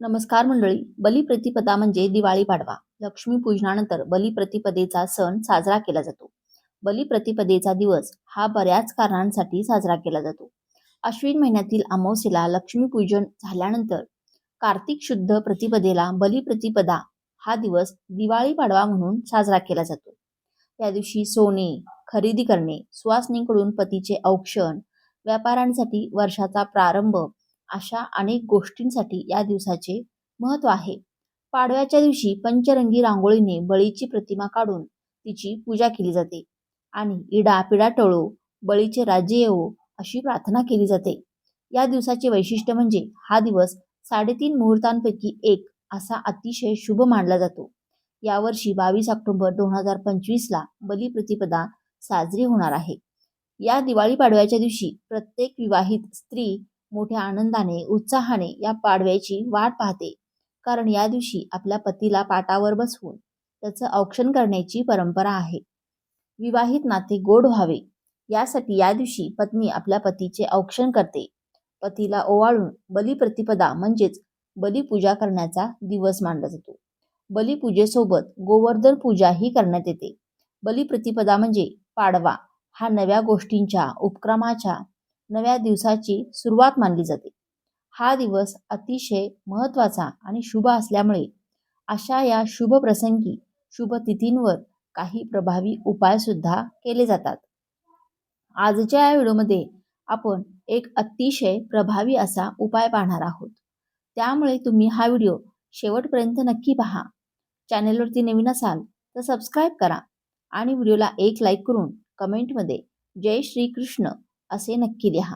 नमस्कार मंडळी. बलिप्रतिपदा म्हणजे दिवाळी पाडवा. लक्ष्मीपूजनानंतर बलिप्रतिपदेचा सण साजरा केला जातो. बलिप्रतिपदेचा दिवस हा बऱ्याच कारणांसाठी साजरा केला जातो. अश्विन महिन्यातील अमावस्येला लक्ष्मीपूजन झाल्यानंतर कार्तिक शुद्ध प्रतिपदेला बलिप्रतिपदा हा दिवस दिवाळी पाडवा म्हणून साजरा केला जातो. त्या दिवशी सोने खरेदी करणे सुवासनीकडून पतीचे औक्षण व्यापाऱ्यांसाठी वर्षाचा प्रारंभ अशा अनेक गोष्टींसाठी या दिवसाचे महत्त्व आहे. पाडव्याच्या दिवशी पंचरंगी रांगोळीने बळीची प्रतिमा काढून तिची पूजा केली जाते आणि इडा पिडा टळो बळीचे राज्य येवो अशी प्रार्थना केली जाते. या दिवसाचे वैशिष्ट्य म्हणजे हा दिवस साडेतीन मुहूर्तांपैकी एक असा अतिशय शुभ मानला जातो. यावर्षी बावीस ऑक्टोबर दोन हजार पंचवीसला बलिप्रतिपदा साजरी होणार आहे. या दिवाळी पाडव्याच्या दिवशी प्रत्येक विवाहित स्त्री मोठ्या आनंदाने उत्साहाने या पाडव्याची वाट पाहते. कारण या दिवशी आपल्या पतीला पाटावर बसवून त्याचं औक्षण करण्याची परंपरा आहे. विवाहित नाते गोड व्हावे. यासाठी या दिवशी पत्नी आपल्या पतीचे औक्षण करते. पतीला ओवाळून बलिप्रतिपदा म्हणजेच बलिपूजा करण्याचा दिवस मानला जातो. बलिपूजेसोबत गोवर्धन पूजाही करण्यात येते. बलिप्रतिपदा म्हणजे पाडवा. हा नव्या गोष्टींच्या उपक्रमाच्या नव्या दिवसाची सुरुवात मानली जाते. हा दिवस अतिशय महत्त्वाचा आणि शुभ असल्यामुळे अशा या शुभ प्रसंगी शुभ तिथींवर काही प्रभावी उपायसुद्धा केले जातात. आजच्या या व्हिडिओमध्ये आपण एक अतिशय प्रभावी असा उपाय पाहणार आहोत. त्यामुळे तुम्ही हा व्हिडिओ शेवटपर्यंत नक्की पहा. चॅनेलवरती नवीन असाल तर सबस्क्राईब करा आणि व्हिडिओला एक लाईक करून कमेंटमध्ये जय श्रीकृष्ण. असे नक्की लिहा.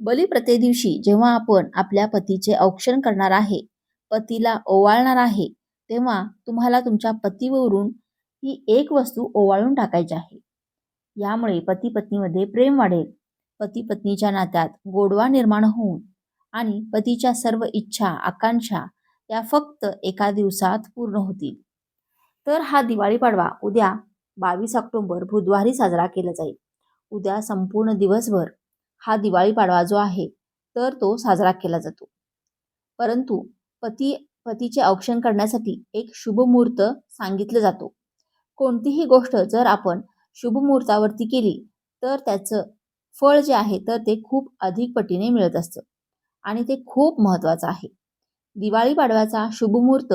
बलिप्रते दिवशी जेव्हा आपण आपल्या पतीचे औक्षण करणार आहे पतीला ओवाळणार आहे तेव्हा तुम्हाला तुमच्या पतीवरून ही एक वस्तू ओवाळून टाकायची आहे. यामुळे पती पत्नीमध्ये प्रेम वाढेल. पती पत्नीच्या नात्यात गोडवा निर्माण होऊन आणि पतीच्या सर्व इच्छा आकांक्षा या फक्त एका दिवसात पूर्ण होतील. तर हा दिवाळी पाडवा उद्या बावीस ऑक्टोबर बुधवारी साजरा केला जाईल. उद्या संपूर्ण दिवसभर हा दिवाळी पाडवा जो आहे तर तो साजरा केला जातो. परंतु पती पतीचे औक्षण करण्यासाठी एक शुभ मुहूर्त सांगितलं जातो. कोणतीही गोष्ट जर आपण शुभ मुहूर्तावरती केली तर त्याचं फळ जे आहे तर ते खूप अधिक पटीने मिळत असतं आणि ते खूप महत्त्वाचं आहे. दिवाळी पाडव्याचा शुभ मुहूर्त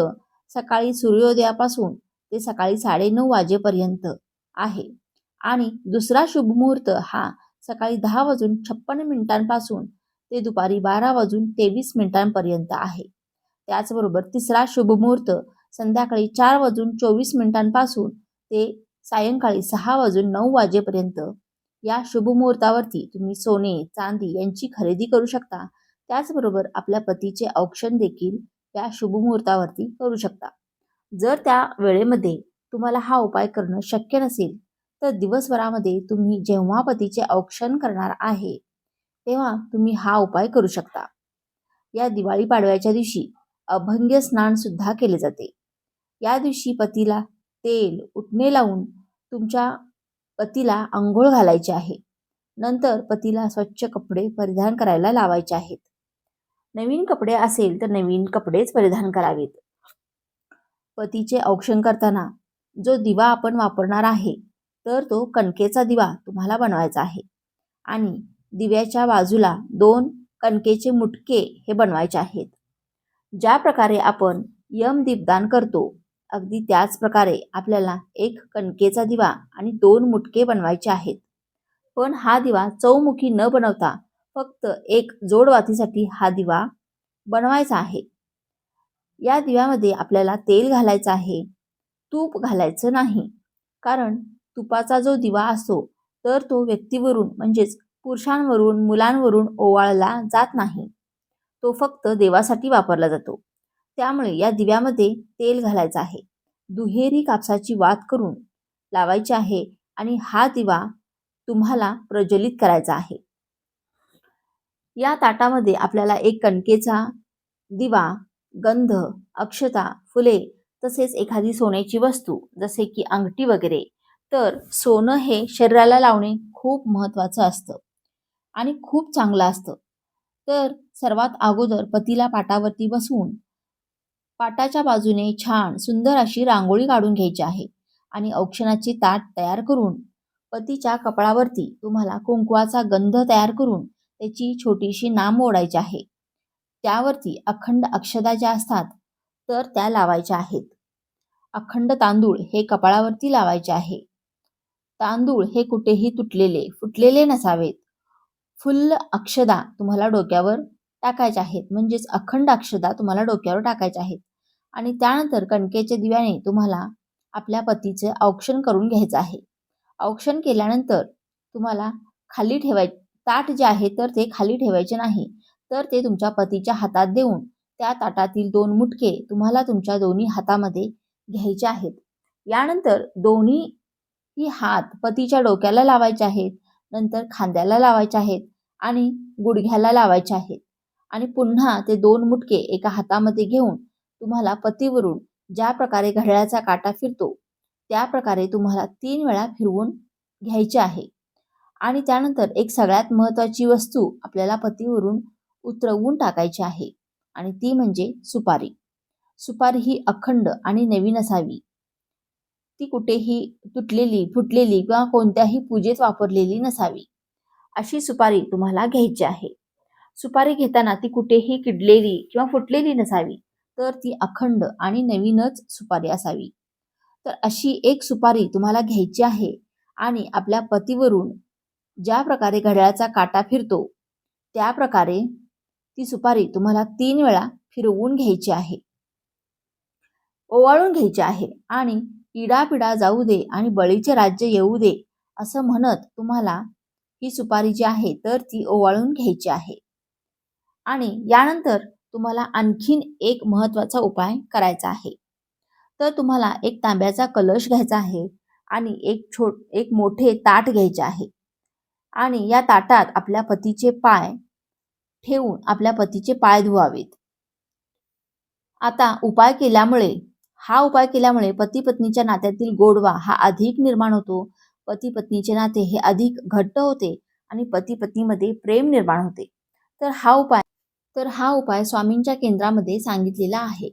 सकाळी सूर्योदयापासून ते सकाळी साडेनऊ वाजेपर्यंत आहे. आणि दुसरा शुभमुहूर्त हा सकाळी दहा वाजून छप्पन मिनिटांपासून ते दुपारी बारा वाजून तेवीस मिनिटांपर्यंत आहे. त्याचबरोबर तिसरा शुभमुहूर्त संध्याकाळी चार वाजून चोवीस मिनिटांपासून ते सायंकाळी सहा वाजून नऊ वाजेपर्यंत. या शुभमुहूर्तावरती तुम्ही सोने चांदी यांची खरेदी करू शकता. त्याचबरोबर आपल्या पतीचे औक्षण देखील या शुभमुहूर्तावरती करू शकता. जर त्या वेळेमध्ये तुम्हाला हा उपाय करणं शक्य नसेल तर दिवसभरामध्ये तुम्ही जेव्हा पतीचे औक्षण करणार आहे तेव्हा तुम्ही हा उपाय करू शकता. या दिवाळी पाडव्याच्या दिवशी अभंग्य स्नान सुद्धा केले जाते. या दिवशी पतीला तेल उठणे लावून तुमच्या पतीला आंघोळ घालायचे आहे. नंतर पतीला स्वच्छ कपडे परिधान करायला लावायचे आहेत. नवीन कपडे असेल तर नवीन कपडेच परिधान करावेत. पतीचे औक्षण करताना जो दिवा आपण वापरणार आहे तर तो कणकेचा दिवा तुम्हाला बनवायचा आहे. आणि दिव्याच्या बाजूला दोन कणकेचे मुटके हे बनवायचे आहेत. ज्या प्रकारे आपण यम दीपदान करतो अगदी त्याच प्रकारे आपल्याला एक कणकेचा दिवा आणि दोन मुटके बनवायचे आहेत. पण हा दिवा चौमुखी न बनवता फक्त एक जोडवातीसाठी हा दिवा बनवायचा आहे. या दिव्यामध्ये आपल्याला तेल घालायचं आहे. तूप घालायचं नाही. कारण तुपाचा जो दिवा असतो तर तो व्यक्तीवरून म्हणजेच पुरुषांवरून मुलांवरून ओवाळला जात नाही. तो फक्त देवासाठी वापरला जातो. त्यामुळे या दिव्यामध्ये तेल घालायचं आहे. दुहेरी कापसाची वात करून लावायची आहे आणि हा दिवा तुम्हाला प्रज्वलित करायचा आहे. या ताटामध्ये आपल्याला एक कणकेचा दिवा गंध अक्षता फुले तसेच एखादी सोन्याची वस्तू जसे की अंगठी वगैरे तर सोनं हे शरीराला लावणे खूप महत्त्वाचं असतं आणि खूप चांगलं असतं. तर सर्वात अगोदर पतीला पाटावरती बसवून पाटाच्या बाजूने छान सुंदर अशी रांगोळी काढून घ्यायची आहे आणि औक्षणाची ताट तयार करून पतीच्या कपाळावरती तुम्हाला कुंकवाचा गंध तयार करून त्याची छोटीशी नाम ओढायची आहे. त्यावरती अखंड अक्षदा ज्या असतात तर त्या लावायच्या आहेत. अखंड तांदूळ हे कपाळावरती लावायचे आहे. तांदूळ हे कुठेही तुटलेले फुटलेले नसावेत. फुल्ल अक्षदा तुम्हाला डोक्यावर टाकायच्या आहेत. म्हणजेच अखंड अक्षदा तुम्हाला डोक्यावर टाकायच्या आहेत. आणि त्यानंतर कणकेच्या दिव्याने तुम्हाला आपल्या पतीचे औक्षण करून घ्यायचं आहे. औक्षण केल्यानंतर तुम्हाला खाली ठेवाय ताट जे आहे तर ते खाली ठेवायचे नाही. तर ते तुमच्या पतीच्या हातात देऊन त्या ताटातील दोन मुटके तुम्हाला तुमच्या दोन्ही हातामध्ये घ्यायचे आहेत. यानंतर दोन्ही ही हात पतीच्या डोक्याला लावायचे आहेत नंतर खांद्याला लावायचे आहेत आणि गुडघ्याला लावायचे आहेत. आणि पुन्हा ते दोन मुटके एका हातामध्ये घेऊन तुम्हाला पतीवरून ज्या प्रकारे घड्याळाचा काटा फिरतो त्या प्रकारे तुम्हाला तीन वेळा फिरवून घ्यायचे आहे. आणि त्यानंतर एक सगळ्यात महत्त्वाची वस्तू आपल्याला पतीवरून उतरवून टाकायची आहे आणि ती म्हणजे सुपारी. सुपारी ही अखंड आणि नवीन असावी. ती कुठेही तुटलेली फुटलेली किंवा कोणत्याही पूजेत वापरलेली नसावी. अशी सुपारी तुम्हाला घ्यायची आहे. सुपारी घेताना ती कुठेही किडलेली किंवा फुटलेली नसावी तर ती अखंड आणि नवीनच सुपारी असावी. तर अशी एक सुपारी तुम्हाला घ्यायची आहे आणि आपल्या पतीवरून ज्या प्रकारे घड्याळाचा काटा फिरतो त्या प्रकारे ती सुपारी तुम्हाला तीन वेळा फिरवून घ्यायची आहे. ओवाळून घ्यायची आहे आणि इडापिडा जाऊ दे आणि बळीचे राज्य येऊ दे असं म्हणत तुम्हाला ही सुपारी जी आहे तर ती ओवाळून घ्यायची आहे. आणि यानंतर तुम्हाला आणखीन एक महत्त्वाचा उपाय करायचा आहे. तर तुम्हाला एक तांब्याचा कलश घ्यायचा आहे आणि एक छोट एक मोठे ताट घ्यायचे आहे. आणि या ताटात आपल्या पतीचे पाय ठेवून आपल्या पतीचे पाय धुवावेत. आता उपाय केल्यामुळे हा उपाय केल्यामुळे पती पत्नीच्या नात्यातील गोडवा हा अधिक निर्माण होतो. पती पत्नीचे नाते हे अधिक घट्ट होते आणि पती पत्नीमध्ये प्रेम निर्माण होते. तर हा उपाय तर हा उपाय स्वामींच्या केंद्रामध्ये सांगितलेला आहे.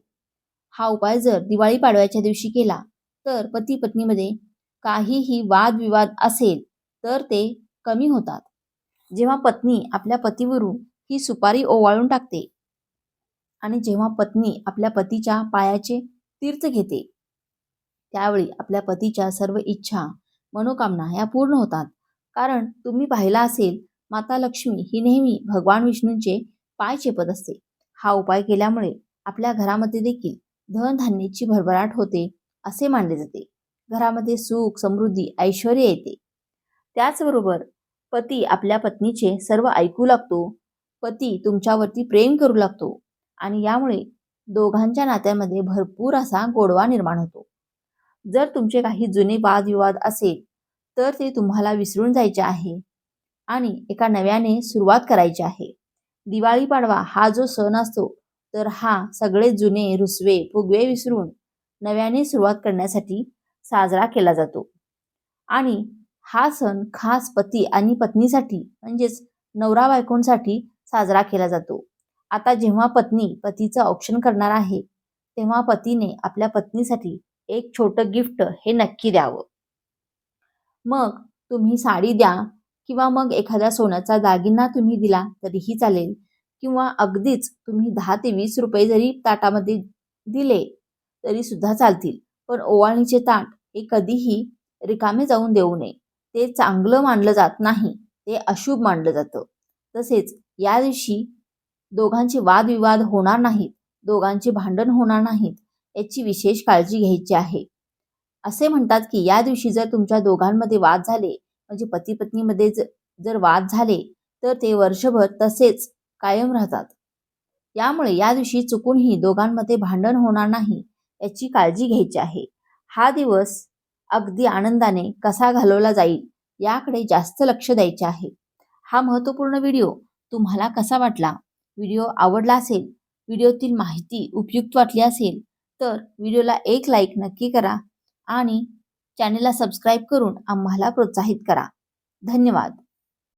हा उपाय जर दिवाळी पाडव्याच्या दिवशी केला तर पती पत्नीमध्ये काहीही वादविवाद असेल तर ते कमी होतात. जेव्हा पत्नी आपल्या पतीवरून ही सुपारी ओवाळून टाकते आणि जेव्हा पत्नी आपल्या पतीच्या पायाचे तीर्थ घेते. त्यावेळी आपल्या पतीच्या सर्व इच्छा मनोकामना या पूर्ण होतात. कारण तुम्ही पाहिला असेल माता लक्ष्मी ही नेहमी भगवान विष्णूंचे पाय चेपत असते. हा उपाय केल्यामुळे आपल्या घरामध्ये देखील धनधान्याची भरभराट होते असे मानले जाते. घरामध्ये सुख समृद्धी ऐश्वर येते. त्याचबरोबर पती आपल्या पत्नीचे सर्व ऐकू लागतो. पती तुमच्यावरती प्रेम करू लागतो. आणि यामुळे दोघांच्या नात्यामध्ये भरपूर असा गोडवा निर्माण होतो. जर तुमचे काही जुने वादविवाद असेल तर ते तुम्हाला विसरून जायचे आहे आणि एका नव्याने सुरुवात करायची आहे. दिवाळी पाडवा हा जो सण असतो तर हा सगळे जुने रुसवे फुगवे विसरून नव्याने सुरुवात करण्यासाठी साजरा केला जातो. आणि हा सण खास पती आणि पत्नीसाठी म्हणजेच नवरा बायकोंसाठी साजरा केला जातो. आता जेव्हा पत्नी पतीचं औक्षण करणार आहे तेव्हा पतीने आपल्या पत्नीसाठी एक छोटं गिफ्ट हे नक्की द्यावं. मग तुम्ही साडी द्या किंवा मग एखाद्या सोन्याचा दागिना तुम्ही दिला तरीही चालेल किंवा अगदीच तुम्ही दहा ते वीस रुपये जरी ताटामध्ये दिले तरी सुद्धा चालतील पण ओवाळणीचे ताट हे कधीही रिकामे जाऊन देऊ नये. ते चांगलं मानलं जात नाही ते अशुभ मानलं जातं. तसेच या दिवशी दोघांचे वादविवाद होणार नाहीत दोघांचे भांडण होणार नाहीत याची विशेष काळजी घ्यायची आहे. असे म्हणतात की या दिवशी जर तुमच्या दोघांमध्ये वाद झाले म्हणजे पती पत्नीमध्ये जर वाद झाले तर ते वर्षभर तसेच कायम राहतात. यामुळे या दिवशी चुकूनही दोघांमध्ये भांडण होणार नाही याची काळजी घ्यायची आहे. हा दिवस अगदी आनंदाने कसा घालवला जाईल याकडे जास्त लक्ष द्यायचे आहे. हा महत्त्वपूर्ण व्हिडिओ तुम्हाला कसा वाटला? व्हिडिओ आवडला असेल व्हिडिओतील माहिती उपयुक्त वाटली असेल तर व्हिडिओला एक लाईक नक्की करा आणि चॅनेलला सबस्क्राईब करून आम्हाला प्रोत्साहित करा. धन्यवाद.